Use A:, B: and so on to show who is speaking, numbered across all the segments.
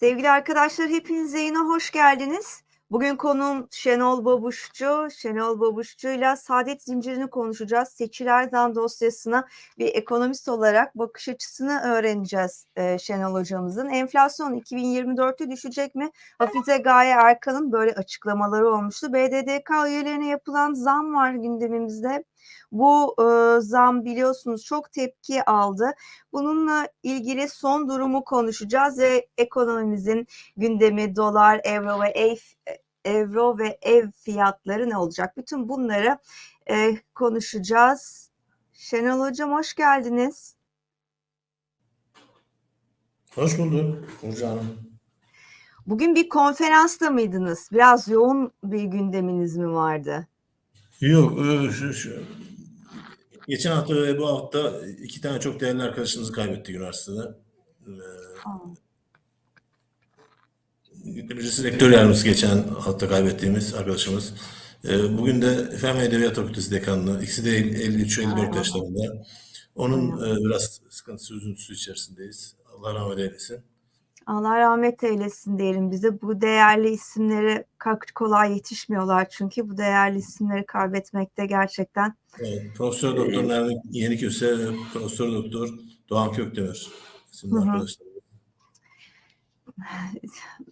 A: Sevgili arkadaşlar hepiniz yayına hoş geldiniz. Bugün konuğum Şenol Babuşçu. Şenol Babuşçu'yla saadet zincirini konuşacağız. Seçilerden dosyasına bir ekonomist olarak bakış açısını öğreneceğiz e, Şenol hocamızın. Enflasyon 2024'te düşecek mi? Hafize Gaye Erkan'ın böyle açıklamaları olmuştu. BDDK üyelerine yapılan zam var gündemimizde. Bu e, zam biliyorsunuz çok tepki aldı. Bununla ilgili son durumu konuşacağız ve ekonomimizin gündemi dolar, euro ve ev euro ve ev fiyatları ne olacak? Bütün bunları e, konuşacağız. Şenol Hocam hoş geldiniz.
B: Hoş bulduk Burcu Hanım.
A: Bugün bir konferansta mıydınız? Biraz yoğun bir gündeminiz mi vardı?
B: Yok, e, şu, şu. Geçen hafta ve bu hafta iki tane çok değerli arkadaşımızı kaybettik üniversitede. Ee, Birisi rektör yardımcısı geçen hafta kaybettiğimiz arkadaşımız. Ee, Bugün de Fen ve Edebiyat Fakültesi dekanlığı. İkisi de 53-54 yaşlarında. Onun e, biraz sıkıntısı, üzüntüsü içerisindeyiz. Allah rahmet eylesin.
A: Allah rahmet eylesin diyelim bize. Bu değerli isimlere kolay yetişmiyorlar çünkü bu değerli isimleri kaybetmekte gerçekten
B: Evet, Profesör Doktor Nermin Yeniköse ve Profesör Doktor Doğan Kökdemir isimli
A: Hı hı.
B: arkadaşlar.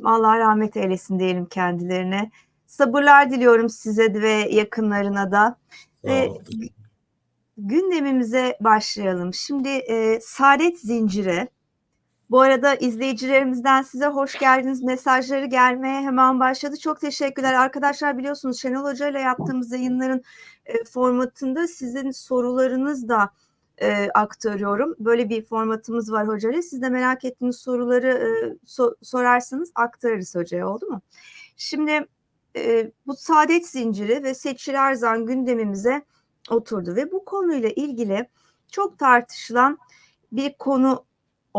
A: Allah rahmet eylesin diyelim kendilerine. Sabırlar diliyorum size ve yakınlarına da. Ve
B: olun.
A: gündemimize başlayalım. Şimdi e, saadet zinciri. Bu arada izleyicilerimizden size hoş geldiniz mesajları gelmeye hemen başladı. Çok teşekkürler. Arkadaşlar biliyorsunuz Şenol Hoca ile yaptığımız yayınların e, formatında sizin sorularınız da e, aktarıyorum. Böyle bir formatımız var hocayla. Siz de merak ettiğiniz soruları e, so- sorarsanız aktarırız hocaya oldu mu? Şimdi e, bu saadet zinciri ve seçiler zan gündemimize oturdu ve bu konuyla ilgili çok tartışılan bir konu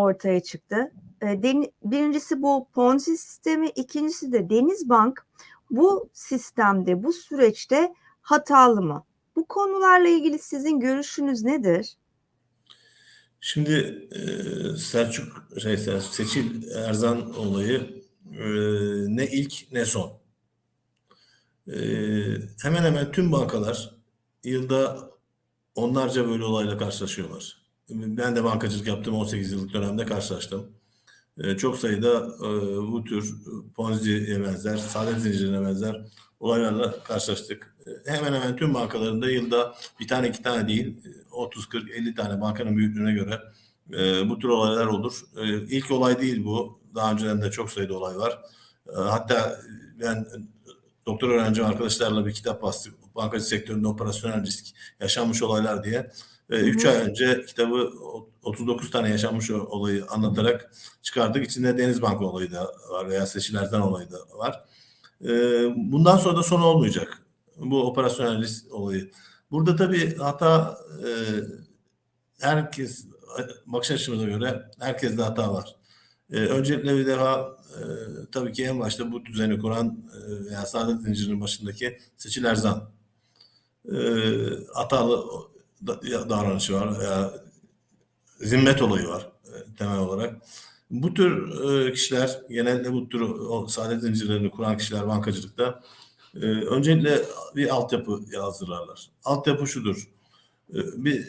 A: ortaya çıktı. E, birincisi bu Ponzi sistemi, ikincisi de Denizbank bu sistemde, bu süreçte hatalı mı? Bu konularla ilgili sizin görüşünüz nedir?
B: Şimdi e, Selçuk şey Seçil Erzan olayı e, ne ilk ne son. Hemen hemen tüm bankalar yılda onlarca böyle olayla karşılaşıyorlar. Ben de bankacılık yaptım 18 yıllık dönemde karşılaştım. E, çok sayıda e, bu tür Ponzi'ye benzer, saadet zincirine benzer olaylarla karşılaştık. E, hemen hemen tüm bankalarında yılda bir tane iki tane değil, 30, 40, 50 tane bankanın büyüklüğüne göre e, bu tür olaylar olur. E, ilk olay değil bu. Daha önceden de çok sayıda olay var. E, hatta ben doktor öğrenci arkadaşlarla bir kitap bastık. Bankacı sektöründe operasyonel risk yaşanmış olaylar diye. 3
A: Hı hı.
B: ay önce kitabı 39 tane yaşanmış olayı anlatarak çıkardık. İçinde Denizbank olayı da var veya seçilerden olayı da var. E, bundan sonra da son olmayacak. Bu operasyonel risk olayı. Burada tabii hata e, herkes bakış açımıza göre herkeste hata var. E, öncelikle bir defa e, tabii ki en başta bu düzeni kuran e, veya saadet zincirinin başındaki Seçil Erzan hatalı davranışı var veya zimmet olayı var e, temel olarak. Bu tür e, kişiler genelde bu tür o saadet zincirlerini kuran kişiler bankacılıkta e, öncelikle bir altyapı yazdırırlar. Altyapı şudur. Bir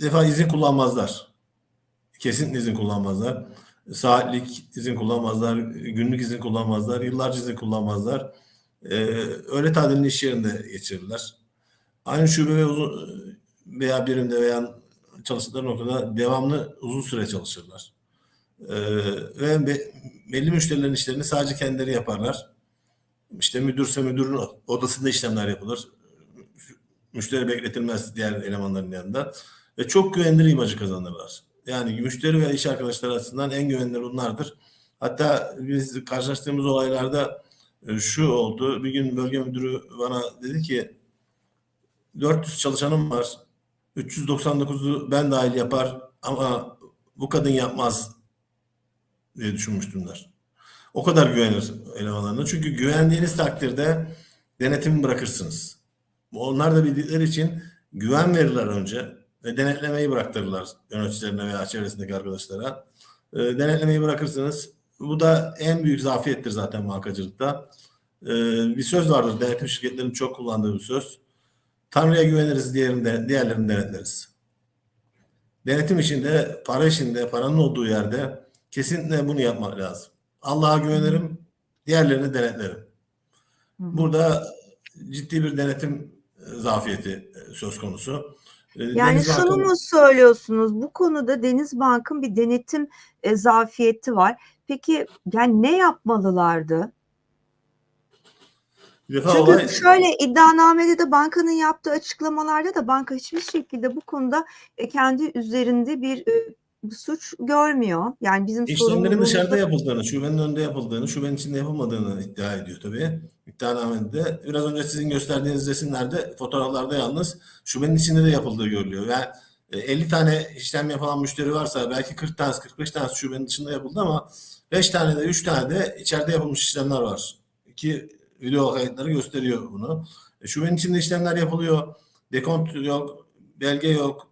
B: defa izin kullanmazlar. Kesin izin kullanmazlar. Saatlik izin kullanmazlar. Günlük izin kullanmazlar. Yıllarca izin kullanmazlar. E, öğle tatilini iş yerinde geçirirler. Aynı şube ve uzun, veya birimde veya çalıştıkları noktada devamlı uzun süre çalışırlar. Ee, ve be- belli müşterilerin işlerini sadece kendileri yaparlar. İşte müdürse müdürün odasında işlemler yapılır. Müşteri bekletilmez diğer elemanların yanında. Ve çok güvenilir imajı kazanırlar. Yani müşteri ve iş arkadaşları açısından en güvenilir bunlardır. Hatta biz karşılaştığımız olaylarda e, şu oldu. Bir gün bölge müdürü bana dedi ki 400 çalışanım var. 399'u ben dahil yapar ama bu kadın yapmaz diye düşünmüştümler. O kadar güvenir elemanlarına. Çünkü güvendiğiniz takdirde denetimi bırakırsınız. Onlar da bildikleri için güven verirler önce ve denetlemeyi bıraktırırlar yöneticilerine veya çevresindeki arkadaşlara. E, denetlemeyi bırakırsınız. Bu da en büyük zafiyettir zaten bankacılıkta. Ee, bir söz vardır denetim şirketlerinin çok kullandığı bir söz. Tanrı'ya güveniriz diğerinde, diğerlerini denetleriz. Denetim işinde, para işinde, paranın olduğu yerde kesinlikle bunu yapmak lazım. Allah'a güvenirim, diğerlerini denetlerim. Burada ciddi bir denetim e, zafiyeti e, söz konusu. E,
A: Yani
B: Deniz
A: şunu
B: Bank'ın-
A: mu söylüyorsunuz? Bu konuda Deniz Bank'ın bir denetim e, zafiyeti var. Peki yani ne yapmalılardı?
B: Bir defa
A: Çünkü
B: olay-
A: şöyle iddianamede de bankanın yaptığı açıklamalarda da banka hiçbir şekilde bu konuda e, kendi üzerinde bir e, suç görmüyor. Yani bizim
B: İşlemlerin dışarıda yapıldığını, şubenin önünde yapıldığını, şubenin içinde yapılmadığını iddia ediyor tabii. İddianamede. Biraz önce sizin gösterdiğiniz resimlerde, fotoğraflarda yalnız şubenin içinde de yapıldığı görülüyor. Yani e, 50 tane işlem yapılan müşteri varsa belki 40 tanesi, 45 tanesi şubenin dışında yapıldı ama 5 tane de 3 tane de içeride yapılmış işlemler var. Ki video kayıtları gösteriyor bunu. E, şubenin içinde işlemler yapılıyor. Dekont yok, belge yok,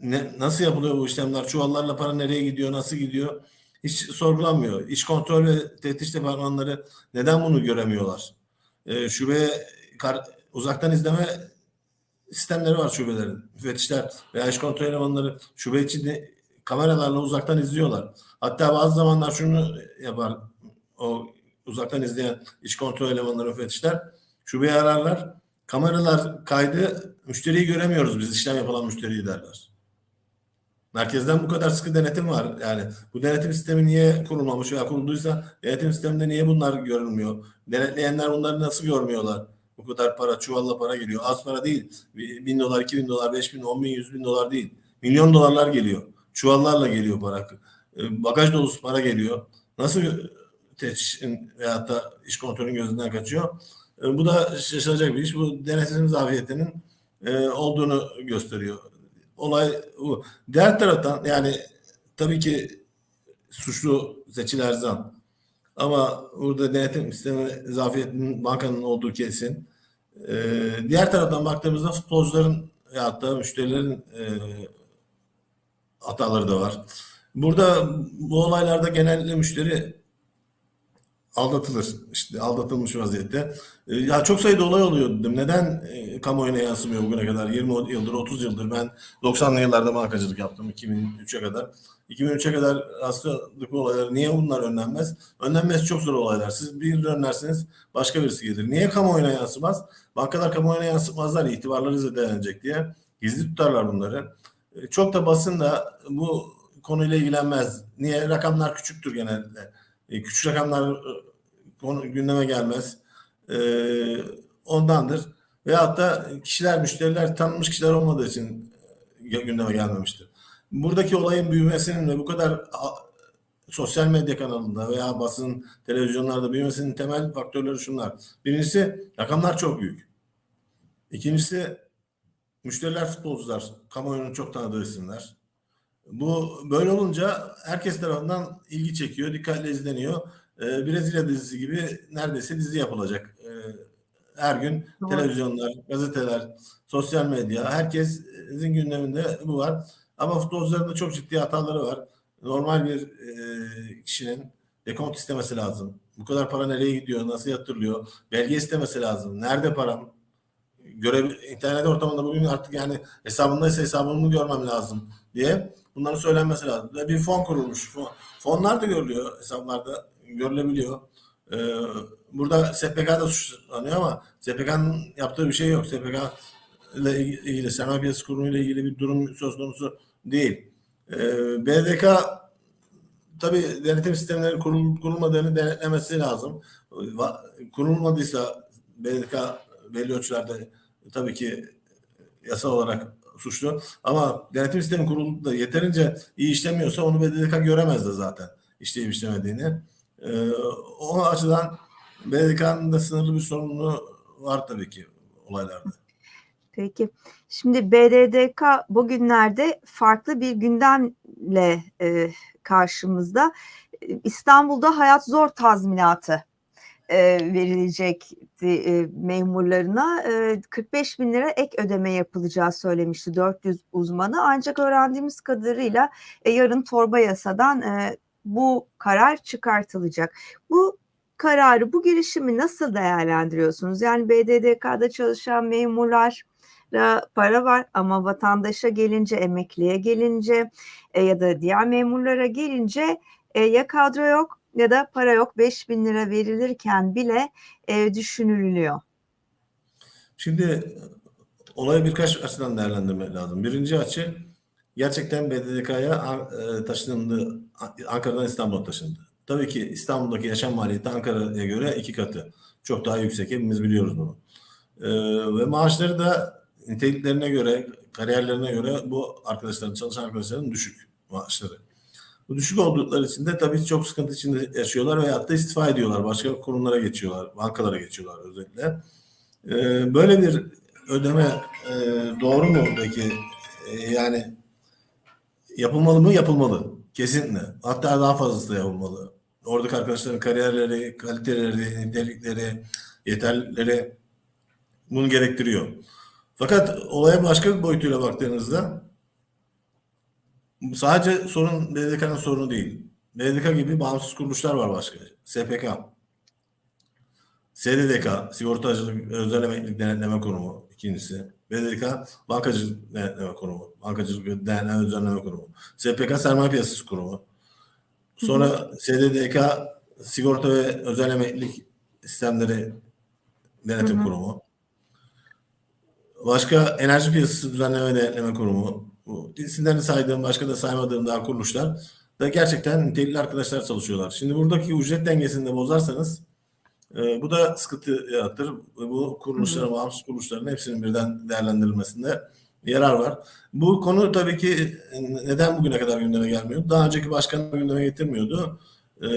B: ne, nasıl yapılıyor bu işlemler? Çuvallarla para nereye gidiyor? Nasıl gidiyor? Hiç sorgulanmıyor. İş kontrol ve teftiş departmanları neden bunu göremiyorlar? Ee, şube kar- uzaktan izleme sistemleri var şubelerin. Müfettişler veya iş kontrol elemanları şube içinde kameralarla uzaktan izliyorlar. Hatta bazı zamanlar şunu yapar o uzaktan izleyen iş kontrol elemanları müfettişler şubeyi ararlar. Kameralar kaydı müşteriyi göremiyoruz biz işlem yapılan müşteriyi derler. Merkezden bu kadar sıkı denetim var. Yani bu denetim sistemi niye kurulmamış veya kurulduysa denetim sisteminde niye bunlar görülmüyor? Denetleyenler bunları nasıl görmüyorlar? Bu kadar para, çuvalla para geliyor. Az para değil. Bin dolar, iki bin dolar, beş bin, on bin, yüz bin dolar değil. Milyon dolarlar geliyor. Çuvallarla geliyor para. E, Bagaj dolusu para geliyor. Nasıl teşhin veyahut da iş kontrolün gözünden kaçıyor? E, Bu da şaşılacak bir iş. Bu denetim zafiyetinin e, olduğunu gösteriyor. Olay bu. Diğer taraftan yani tabii ki suçlu Seçil Erzan ama burada denetim sistemi zafiyetinin bankanın olduğu kesin. Ee, diğer taraftan baktığımızda futbolcuların veyahut da müşterilerin e, hataları da var. Burada bu olaylarda genellikle müşteri aldatılır. İşte aldatılmış vaziyette. E, Ya çok sayıda olay oluyor dedim. Neden e, kamuoyuna yansımıyor bugüne kadar? 20 yıldır, 30 yıldır ben 90'lı yıllarda bankacılık yaptım 2003'e kadar. 2003'e kadar hastalıklı olaylar niye bunlar önlenmez? Önlenmesi çok zor olaylar. Siz bir önlersiniz başka birisi gelir. Niye kamuoyuna yansımaz? Bankalar kamuoyuna yansıtmazlar itibarları zedelenecek diye. Gizli tutarlar bunları. E, Çok da basın da bu konuyla ilgilenmez. Niye? Rakamlar küçüktür genelde. E, Küçük rakamlar e, konu gündeme gelmez. E, ondandır. Veyahut da kişiler, müşteriler tanınmış kişiler olmadığı için e, gündeme gelmemiştir. Buradaki olayın büyümesinin ve bu kadar sosyal medya kanalında veya basın, televizyonlarda büyümesinin temel faktörleri şunlar. Birincisi rakamlar çok büyük. İkincisi müşteriler futbolcular, kamuoyunun çok tanıdığı isimler. Bu böyle olunca herkes tarafından ilgi çekiyor, dikkatle izleniyor. Ee, Brezilya dizisi gibi neredeyse dizi yapılacak. Ee, her gün
A: Doğru.
B: televizyonlar, gazeteler, sosyal medya, herkesin gündeminde bu var. Ama futbolcuların da çok ciddi hataları var. Normal bir e, kişinin dekont istemesi lazım. Bu kadar para nereye gidiyor, nasıl yatırılıyor? Belge istemesi lazım. Nerede param? Göre, internet ortamında bugün artık yani hesabındaysa hesabımı görmem lazım diye bunların söylenmesi lazım. Ve bir fon kurulmuş. Fon, fonlar da görülüyor hesaplarda görülebiliyor. Ee, burada SPK da suçlanıyor ama SPK'nın yaptığı bir şey yok. SPK ile ilgili, Sermaye Piyasası Kurumu ile ilgili bir durum söz konusu değil. Ee, BDK tabii denetim sistemleri kurul, kurulmadığını denetlemesi lazım. Kurulmadıysa BDK belli ölçülerde tabii ki yasal olarak suçlu. Ama denetim sistemi kuruldu da yeterince iyi işlemiyorsa onu BDDK göremez de zaten işleyip işlemediğini. Ee, o açıdan BDDK'nın da sınırlı bir sorumluluğu var tabii ki olaylarda.
A: Peki. Şimdi BDDK bugünlerde farklı bir gündemle e, karşımızda. E, İstanbul'da hayat zor tazminatı e, verilecekti e, memurlarına. E, 45 bin lira ek ödeme yapılacağı söylemişti 400 uzmanı. Ancak öğrendiğimiz kadarıyla e, yarın torba yasadan e, bu karar çıkartılacak. Bu kararı, bu girişimi nasıl değerlendiriyorsunuz? Yani BDDK'da çalışan memurlara para var ama vatandaşa gelince, emekliye gelince e, ya da diğer memurlara gelince e, ya kadro yok ya da para yok. 5 bin lira verilirken bile e, düşünülüyor.
B: Şimdi olayı birkaç açıdan değerlendirmek lazım. Birinci açı gerçekten BDDK'ya e, taşındı. Ankara'dan İstanbul'a taşındı. Tabii ki İstanbul'daki yaşam maliyeti Ankara'ya göre iki katı. Çok daha yüksek. Hepimiz biliyoruz bunu. E, ve maaşları da niteliklerine göre, kariyerlerine göre bu arkadaşların, çalışan arkadaşların düşük maaşları. Bu düşük oldukları için de tabii çok sıkıntı içinde yaşıyorlar veyahut da istifa ediyorlar. Başka kurumlara geçiyorlar, bankalara geçiyorlar özellikle. Ee, böyle bir ödeme e, doğru mu peki? E, yani yapılmalı mı? Yapılmalı. Kesinlikle. Hatta daha fazlası da yapılmalı. Oradaki arkadaşların kariyerleri, kaliteleri, nitelikleri, yeterlileri bunu gerektiriyor. Fakat olaya başka bir boyutuyla baktığınızda sadece sorun BDDK'nın sorunu değil. BDDK gibi bağımsız kuruluşlar var başka. SPK, SDDK, Sigortacılık Özel Emeklilik Denetleme Kurumu ikincisi. BDDK, Bankacılık Denetleme Kurumu, Bankacılık Denetleme Düzenleme Kurumu. SPK, Sermaye Piyasası Kurumu. Sonra SDDK, Sigorta ve Özel Emeklilik Sistemleri Denetim
A: Hı hı.
B: Kurumu. Başka Enerji Piyasası Düzenleme ve Denetleme Kurumu. Bu isimlerini saydığım, başka da saymadığım daha kuruluşlar da gerçekten nitelikli arkadaşlar çalışıyorlar. Şimdi buradaki ücret dengesini de bozarsanız e, bu da sıkıntı yaratır. Bu kuruluşların, bağımsız kuruluşların hepsinin birden değerlendirilmesinde yarar var. Bu konu tabii ki neden bugüne kadar gündeme gelmiyor? Daha önceki başkan gündeme getirmiyordu. E,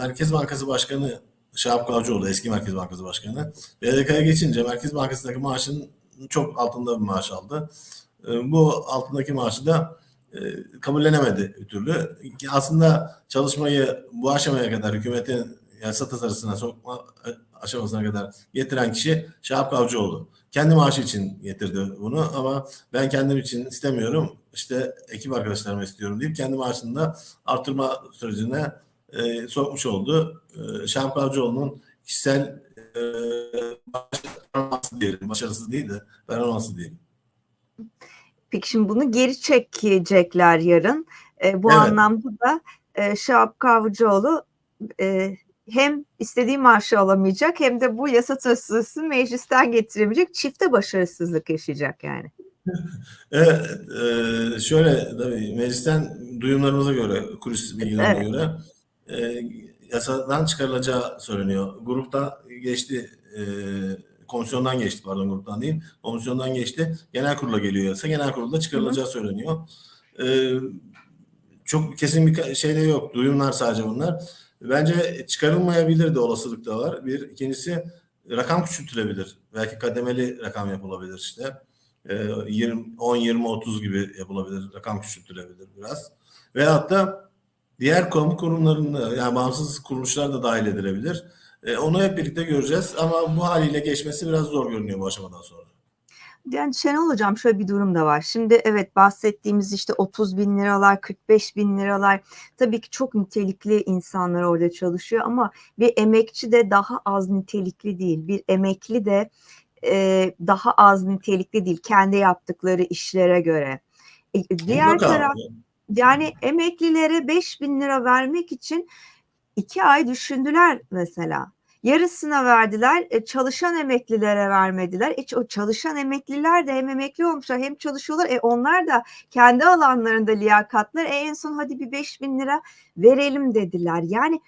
B: Merkez Bankası Başkanı Şahap Kavcıoğlu, eski Merkez Bankası Başkanı. BDK'ya geçince Merkez Bankası'ndaki maaşın çok altında bir maaş aldı. E, Bu altındaki maaşı da e, kabullenemedi bir türlü. Aslında çalışmayı bu aşamaya kadar hükümetin yasa tasarısına sokma aşamasına kadar getiren kişi Şahap Kavcıoğlu. Kendi maaşı için getirdi bunu ama ben kendim için istemiyorum. İşte ekip arkadaşlarıma istiyorum deyip kendi maaşını da artırma sürecine e, sokmuş oldu. E, Şahap Kavcıoğlu'nun kişisel e, başarısı diyelim. Başarısı değil de performansı diyelim.
A: Peki şimdi bunu geri çekecekler yarın. E, bu
B: Evet.
A: anlamda da e, Şahap Kavcıoğlu e, hem istediği maaşı alamayacak hem de bu yasa tasarısı meclisten getiremeyecek. Çifte başarısızlık yaşayacak yani.
B: Evet, e, şöyle tabii meclisten duyumlarımıza göre, kulis bilgilerine göre e, yasadan çıkarılacağı söyleniyor. Grupta geçti, e, komisyondan geçti pardon gruptan değil, komisyondan geçti. Genel kurula geliyor yasa, genel kurulda çıkarılacağı söyleniyor. E, çok kesin bir şey de yok, duyumlar sadece bunlar. Bence çıkarılmayabilir de olasılık da var. Bir, ikincisi rakam küçültülebilir. Belki kademeli rakam yapılabilir işte. E, 20, 10, 20, 30 gibi yapılabilir. Rakam küçültülebilir biraz. Veyahut da diğer kamu kurumlarında yani bağımsız kuruluşlar da dahil edilebilir. E, onu hep birlikte göreceğiz ama bu haliyle geçmesi biraz zor görünüyor bu aşamadan sonra.
A: Yani Şenol Hocam şöyle bir durum da var. Şimdi evet bahsettiğimiz işte 30 bin liralar, 45 bin liralar tabii ki çok nitelikli insanlar orada çalışıyor ama bir emekçi de daha az nitelikli değil. Bir emekli de e, daha az nitelikli değil kendi yaptıkları işlere göre. E, diğer taraf yani emeklilere 5 bin lira vermek için iki ay düşündüler mesela. Yarısına verdiler, e, çalışan emeklilere vermediler. E, o çalışan emekliler de hem emekli olmuşlar hem çalışıyorlar. E, onlar da kendi alanlarında liyakatlar. E, en son hadi bir 5 bin lira verelim dediler. Yani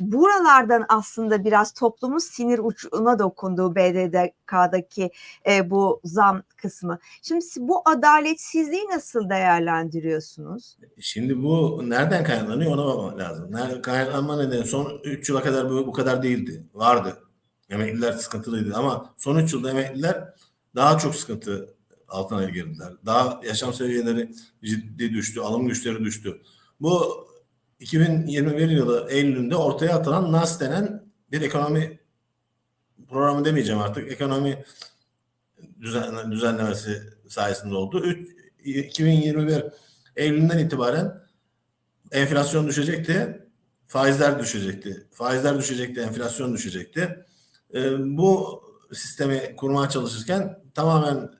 A: buralardan aslında biraz toplumun sinir ucuna dokunduğu BDDK'daki e, bu zam kısmı. Şimdi bu adaletsizliği nasıl değerlendiriyorsunuz?
B: Şimdi bu nereden kaynaklanıyor ona bakmak lazım. Nerede kaynaklanma nedeni son 3 yıla kadar bu, bu kadar değildi. Vardı. Emekliler sıkıntılıydı ama son 3 yılda emekliler daha çok sıkıntı altına girdiler. Daha yaşam seviyeleri ciddi düştü, alım güçleri düştü. Bu 2021 yılı Eylül'ünde ortaya atılan NAS denen bir ekonomi programı demeyeceğim artık. Ekonomi düzen, düzenlemesi sayesinde oldu. Üç- 2021 Eylül'ünden itibaren enflasyon düşecekti, faizler düşecekti. Faizler düşecekti, enflasyon düşecekti. E, bu sistemi kurmaya çalışırken tamamen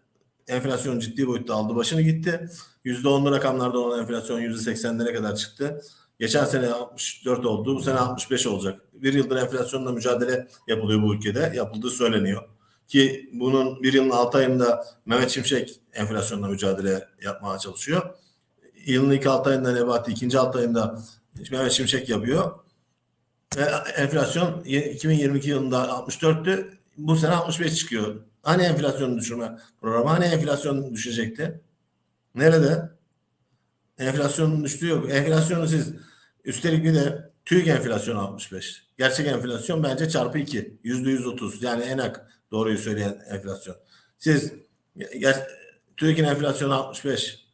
B: enflasyon ciddi boyutta aldı başını gitti. %10'lu rakamlarda olan enflasyon %80'lere kadar çıktı. Geçen sene 64 oldu, bu sene 65 olacak. Bir yıldır enflasyonla mücadele yapılıyor bu ülkede, yapıldığı söyleniyor. Ki bunun bir yılın 6 ayında Mehmet Şimşek enflasyonla mücadele yapmaya çalışıyor. Yılın ilk 6 ayında Nebati, ikinci 6 ayında Mehmet Şimşek yapıyor. Ve enflasyon 2022 yılında 64'tü, bu sene 65 çıkıyor. Hani enflasyonu düşürme programı, hani enflasyon düşecekti? Nerede? Enflasyonun düştüğü yok. Enflasyonu siz üstelik bir de TÜİK enflasyonu 65. Gerçek enflasyon bence çarpı 2. Yüzde 130. Yani enak doğruyu söyleyen enflasyon. Siz TÜİK'in enflasyonu 65.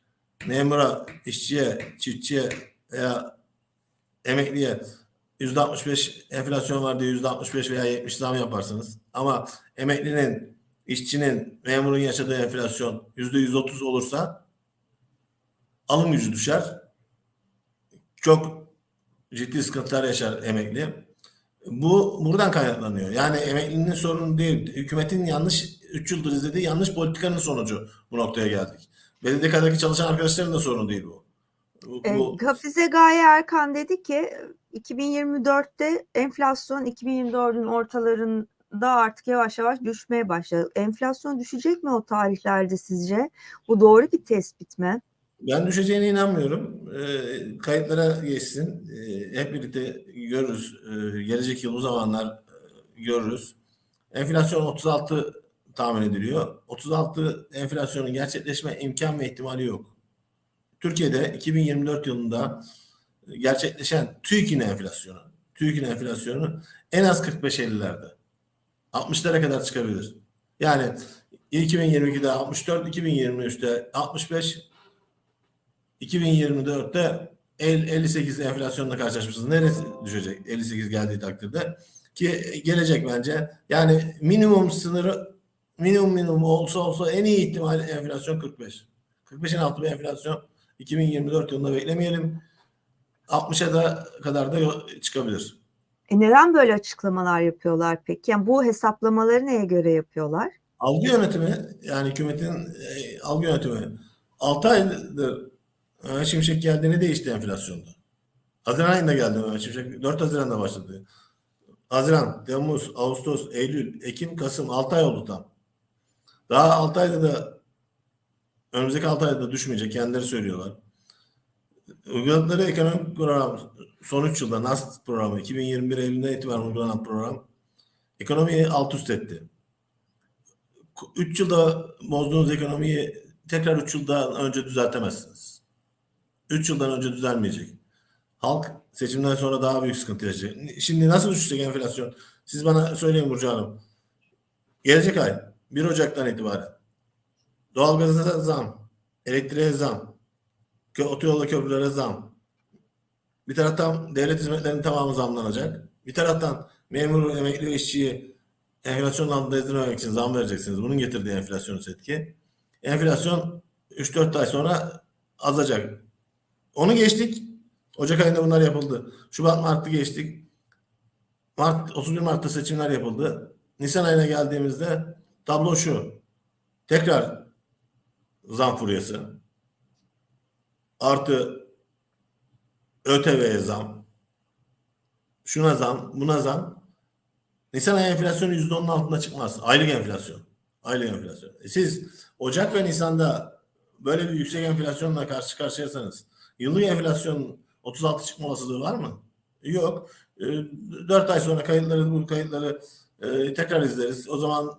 B: Memura, işçiye, çiftçiye veya emekliye yüzde 65 enflasyon var diye yüzde 65 veya 70 zam yaparsınız. Ama emeklinin, işçinin, memurun yaşadığı enflasyon yüzde 130 olursa alım gücü düşer. Çok ciddi sıkıntılar yaşar emekli. Bu buradan kaynaklanıyor. Yani emeklinin sorunu değil. Hükümetin yanlış 3 yıldır izlediği yanlış politikanın sonucu bu noktaya geldik. BDDK'daki çalışan arkadaşların da sorunu değil bu. Bu,
A: E,
B: bu
A: Hafize Gaye Erkan dedi ki 2024'te enflasyon 2024'ün ortalarında artık yavaş yavaş düşmeye başladı. Enflasyon düşecek mi o tarihlerde sizce? Bu doğru bir tespit mi?
B: Ben düşeceğine inanmıyorum. Ee, kayıtlara geçsin. Ee, hep birlikte görürüz. Ee, gelecek yıl bu zamanlar e, görürüz. Enflasyon 36 tahmin ediliyor. 36 enflasyonun gerçekleşme imkan ve ihtimali yok. Türkiye'de 2024 yılında gerçekleşen TÜİK'in enflasyonu, TÜİK'in enflasyonu en az 45-50'lerde. 60'lara kadar çıkabilir. Yani 2022'de 64, 2023'te 65, 2024'te 58 enflasyonla karşılaşmışız. Neresi düşecek 58 geldiği takdirde? Ki gelecek bence. Yani minimum sınırı minimum minimum olsa olsa en iyi ihtimal enflasyon 45. 45'in altı bir enflasyon 2024 yılında beklemeyelim. 60'a da kadar da çıkabilir.
A: E neden böyle açıklamalar yapıyorlar peki? Yani bu hesaplamaları neye göre yapıyorlar?
B: Algı yönetimi yani hükümetin e, algı yönetimi 6 aydır Mehmet Şimşek geldi ne değişti enflasyonda? Haziran ayında geldi Mehmet Şimşek. 4 Haziran'da başladı. Haziran, Temmuz, Ağustos, Eylül, Ekim, Kasım 6 ay oldu tam. Daha 6 ayda da önümüzdeki 6 ayda da düşmeyecek kendileri söylüyorlar. Uyguladıkları ekonomik program son 3 yılda NAS programı 2021 Eylül'den itibaren uygulanan program ekonomiyi alt üst etti. 3 yılda bozduğunuz ekonomiyi tekrar 3 yıldan önce düzeltemezsiniz. 3 yıldan önce düzelmeyecek. Halk seçimden sonra daha büyük sıkıntı yaşayacak. Şimdi nasıl düşecek enflasyon? Siz bana söyleyin Burcu Hanım. Gelecek ay 1 Ocak'tan itibaren doğalgaza zam, elektriğe zam, otoyolda köprülere zam. Bir taraftan devlet hizmetlerinin tamamı zamlanacak. Bir taraftan memur, emekli ve işçiyi enflasyon altında ezdirmemek için zam vereceksiniz. Bunun getirdiği enflasyon etki. Enflasyon 3-4 ay sonra azacak. Onu geçtik. Ocak ayında bunlar yapıldı. Şubat Mart'ı geçtik. Mart 31 Mart'ta seçimler yapıldı. Nisan ayına geldiğimizde tablo şu. Tekrar zam furyası. Artı ÖTV'ye zam. Şuna zam, buna zam. Nisan ayı enflasyonu %10'un altında çıkmaz. Aylık enflasyon. Aylık enflasyon. E siz Ocak ve Nisan'da böyle bir yüksek enflasyonla karşı karşıyasanız yıllık enflasyon 36 çıkma olasılığı var mı? Yok. E, 4 ay sonra kayıtları bu kayıtları e, tekrar izleriz. O zaman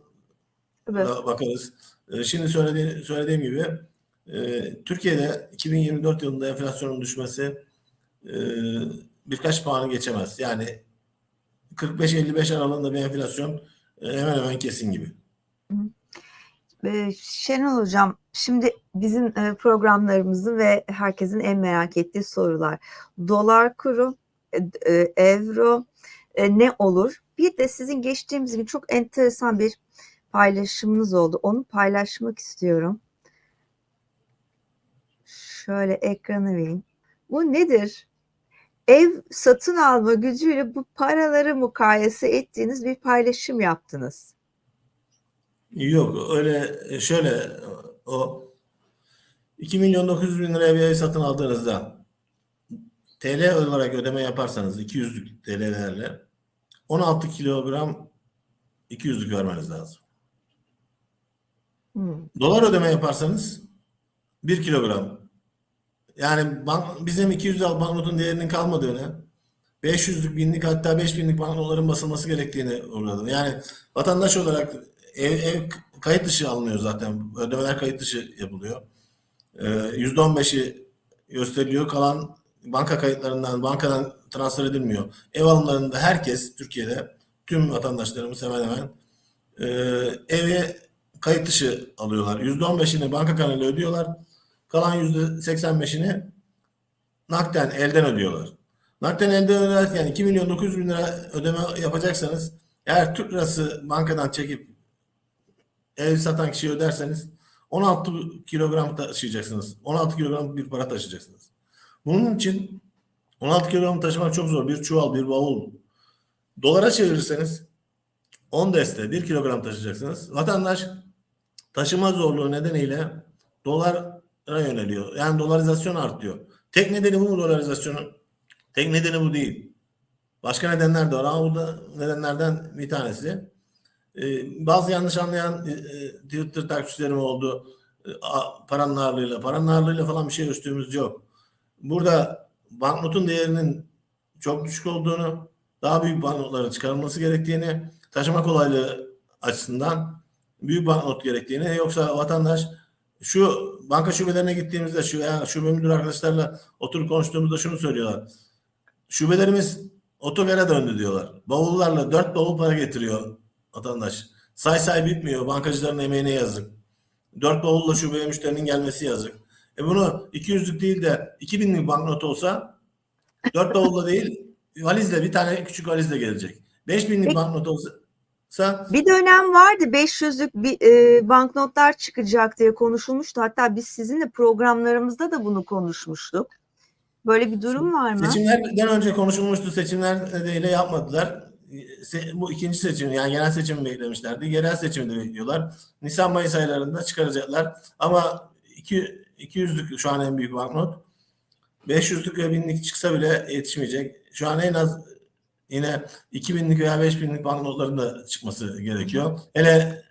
A: Evet.
B: bakarız. E, şimdi söylediğim, söylediğim gibi e, Türkiye'de 2024 yılında enflasyonun düşmesi e, birkaç puanı geçemez. Yani 45-55 aralığında bir enflasyon e, hemen hemen kesin gibi.
A: Ee, Şenol Hocam, şimdi bizim e, programlarımızın ve herkesin en merak ettiği sorular. Dolar kuru, e, e, euro e, ne olur? Bir de sizin geçtiğimiz gün çok enteresan bir paylaşımınız oldu. Onu paylaşmak istiyorum. Şöyle ekranı vereyim. Bu nedir? ev satın alma gücüyle bu paraları mukayese ettiğiniz bir paylaşım yaptınız.
B: Yok öyle şöyle o 2 milyon 900 bin liraya bir ev satın aldığınızda TL olarak ödeme yaparsanız 200'lük TL'lerle 16 kilogram 200'lük vermeniz lazım.
A: Hmm.
B: Dolar ödeme yaparsanız 1 kilogram. Yani bank, bizim 200 liralık banknotun değerinin kalmadığını, 500'lük, binlik hatta 5000'lik banknotların basılması gerektiğini uğradım. Yani vatandaş olarak ev, ev kayıt dışı alınıyor zaten. Ödemeler kayıt dışı yapılıyor. Ee, %15'i gösteriliyor. Kalan banka kayıtlarından, bankadan transfer edilmiyor. Ev alımlarında herkes Türkiye'de tüm vatandaşlarımız hemen hemen e, eve kayıt dışı alıyorlar. %15'ini banka kanalıyla ödüyorlar. Kalan %85'ini nakden elden ödüyorlar. Nakden elden öderken 2 milyon 900 bin lira ödeme yapacaksanız eğer Türk lirası bankadan çekip ev satan kişiye öderseniz 16 kilogram taşıyacaksınız. 16 kilogram bir para taşıyacaksınız. Bunun için 16 kilogram taşımak çok zor. Bir çuval, bir bavul. Dolara çevirirseniz 10 deste 1 kilogram taşıyacaksınız. Vatandaş taşıma zorluğu nedeniyle dolara yöneliyor. Yani dolarizasyon artıyor. Tek nedeni bu mu dolarizasyonun? Tek nedeni bu değil. Başka nedenler de var ama bu da nedenlerden bir tanesi. Ee, bazı yanlış anlayan e, e, Twitter takipçilerim oldu. E, a- paranın ağırlığıyla. Paranın ağırlığıyla falan bir şey ölçtüğümüz yok. Burada banknotun değerinin çok düşük olduğunu, daha büyük banknotların çıkarılması gerektiğini, taşıma kolaylığı açısından büyük banknot gerektiğini yoksa vatandaş şu banka şubelerine gittiğimizde şu yani şube müdür arkadaşlarla oturup konuştuğumuzda şunu söylüyorlar. Şubelerimiz otogara döndü diyorlar. Bavullarla dört bavul para getiriyor vatandaş. Say say bitmiyor. Bankacıların emeğine yazık. Dört bavulla şubeye müşterinin gelmesi yazık. E bunu 200'lük değil de 2000'lik banknot olsa dört bavulla değil valizle bir tane küçük valizle gelecek. 5000'lik
A: Peki.
B: banknot olsa
A: Bir dönem vardı 500'lük bir e, banknotlar çıkacak diye konuşulmuştu. Hatta biz sizinle programlarımızda da bunu konuşmuştuk. Böyle bir durum var mı?
B: Seçimlerden önce konuşulmuştu. Seçimler nedeniyle yapmadılar. Bu ikinci seçim yani genel seçimi beklemişlerdi. Yerel seçimi de bekliyorlar. Nisan Mayıs aylarında çıkaracaklar. Ama iki, 200'lük şu an en büyük banknot. 500'lük ve 1000'lik çıksa bile yetişmeyecek. Şu an en az yine 2000'lik veya 5000'lik banknotların da çıkması gerekiyor. Hele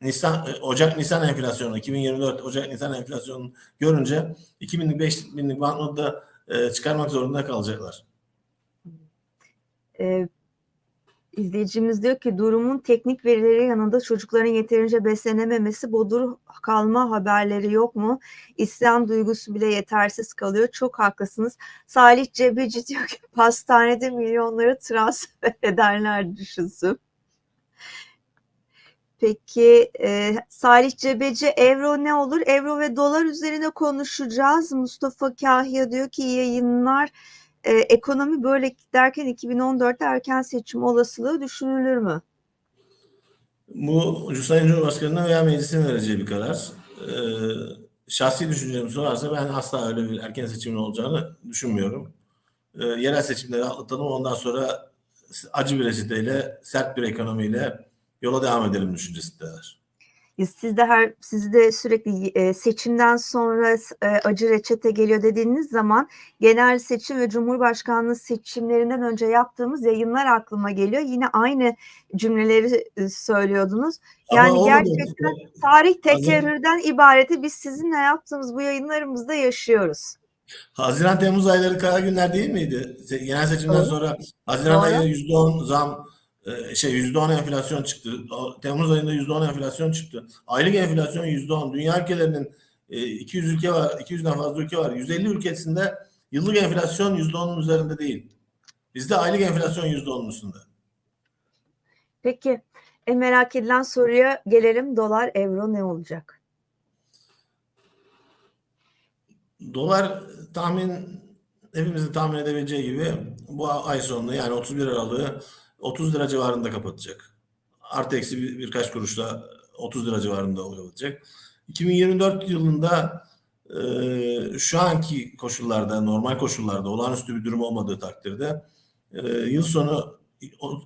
B: Nisan, Ocak Nisan enflasyonu 2024 Ocak Nisan enflasyonu görünce 2000'lik 5000'lik banknotu da e, çıkarmak zorunda kalacaklar.
A: E, izleyicimiz diyor ki durumun teknik verileri yanında çocukların yeterince beslenememesi, bodur kalma haberleri yok mu? İsyan duygusu bile yetersiz kalıyor. Çok haklısınız. Salih Cebeci diyor ki pastanede milyonları transfer ederler düşünsün. Peki e, Salih Cebeci euro ne olur? Euro ve dolar üzerine konuşacağız. Mustafa Kahya diyor ki yayınlar. E, ekonomi böyle derken 2014'te erken seçim olasılığı düşünülür mü?
B: Bu Sayın Cumhurbaşkanı'nın veya meclisin vereceği bir karar. Ee, şahsi düşüncemi sorarsa ben asla öyle bir erken seçimin olacağını düşünmüyorum. Ee, yerel seçimleri atlatalım ondan sonra acı bir reçeteyle, sert bir ekonomiyle yola devam edelim düşüncesindeler.
A: Siz de her siz de sürekli e, seçimden sonra e, acı reçete geliyor dediğiniz zaman genel seçim ve cumhurbaşkanlığı seçimlerinden önce yaptığımız yayınlar aklıma geliyor. Yine aynı cümleleri e, söylüyordunuz. Yani
B: Ama olmadı.
A: gerçekten tarih tekerrürden ibareti biz sizinle yaptığımız bu yayınlarımızda yaşıyoruz.
B: Haziran Temmuz ayları kara günler değil miydi? Genel seçimden
A: Doğru.
B: sonra Haziran
A: Doğru.
B: ayında %10 zam e, şey %10 enflasyon çıktı. Temmuz ayında %10 enflasyon çıktı. Aylık enflasyon %10. Dünya ülkelerinin e, 200 ülke var, 200'den fazla ülke var. 150 ülkesinde yıllık enflasyon %10'un üzerinde değil. Bizde aylık enflasyon %10'un üstünde.
A: Peki en merak edilen soruya gelelim. Dolar, euro ne olacak?
B: Dolar tahmin hepimizin tahmin edebileceği gibi bu ay sonunda yani 31 Aralık'ı 30 lira civarında kapatacak. Artı eksi bir, birkaç kuruşla 30 lira civarında kapatacak. 2024 yılında e, şu anki koşullarda, normal koşullarda, olağanüstü bir durum olmadığı takdirde e, yıl sonu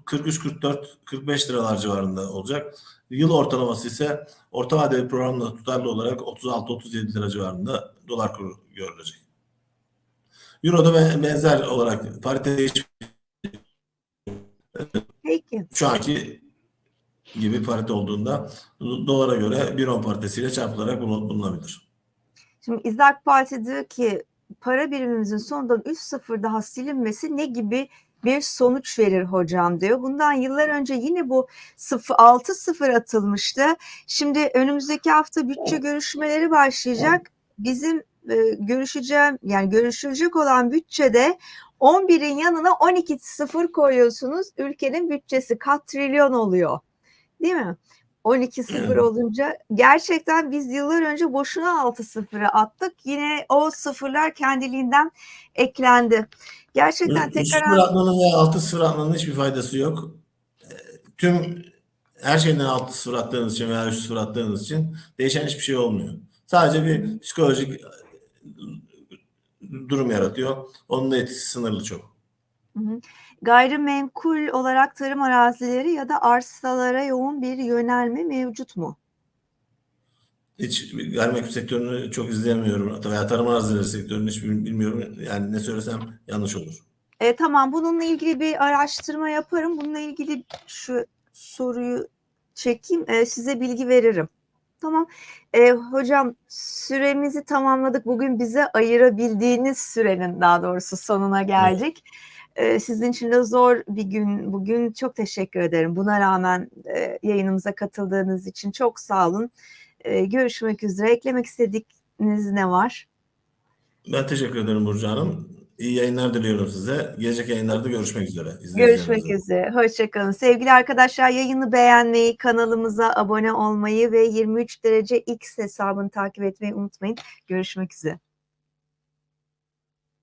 B: 43, 44, 45 liralar civarında olacak. Yıl ortalaması ise orta vadeli programla tutarlı olarak 36-37 lira civarında dolar kuru görülecek. Euro'da be- benzer olarak parite değiş
A: Peki.
B: şu anki gibi parite olduğunda do- dolara göre bir on paritesiyle çarpılarak bulun- bulunabilir.
A: Şimdi İzlak Parti diyor ki para birimimizin sonundan 3 sıfır daha silinmesi ne gibi bir sonuç verir hocam diyor. Bundan yıllar önce yine bu 0 6 sıfır atılmıştı. Şimdi önümüzdeki hafta bütçe görüşmeleri başlayacak. Bizim görüşeceğim yani görüşülecek olan bütçede 11'in yanına 12 sıfır koyuyorsunuz. Ülkenin bütçesi kat trilyon oluyor. Değil mi? 12 sıfır olunca gerçekten biz yıllar önce boşuna 6 sıfıra attık. Yine o sıfırlar kendiliğinden eklendi. Gerçekten
B: 3
A: tekrar
B: sıfır atmanın veya 6 sıfır atmanın hiçbir faydası yok. E, Tüm her şeyden 6 sıfır attığınız için veya 3 sıfır attığınız için değişen hiçbir şey olmuyor. Sadece bir psikolojik e, durum yaratıyor. Onun etkisi sınırlı çok.
A: Hı hı. Gayrimenkul olarak tarım arazileri ya da arsalara yoğun bir yönelme mevcut mu?
B: Hiç gayrimenkul sektörünü çok izleyemiyorum. Veya tarım arazileri sektörünü hiç bil- bilmiyorum. Yani ne söylesem yanlış olur.
A: E, tamam bununla ilgili bir araştırma yaparım. Bununla ilgili şu soruyu çekeyim. e, size bilgi veririm. Tamam. E, hocam süremizi tamamladık. Bugün bize ayırabildiğiniz sürenin daha doğrusu sonuna geldik. E, sizin için de zor bir gün bugün. Çok teşekkür ederim. Buna rağmen e, yayınımıza katıldığınız için çok sağ olun. E, görüşmek üzere. Eklemek istediğiniz ne var?
B: Ben teşekkür ederim Burcu Hanım. İyi yayınlar diliyorum size. Gelecek yayınlarda görüşmek üzere.
A: Görüşmek üzere. Hoşçakalın. Sevgili arkadaşlar yayını beğenmeyi, kanalımıza abone olmayı ve 23 derece X hesabını takip etmeyi unutmayın. Görüşmek üzere.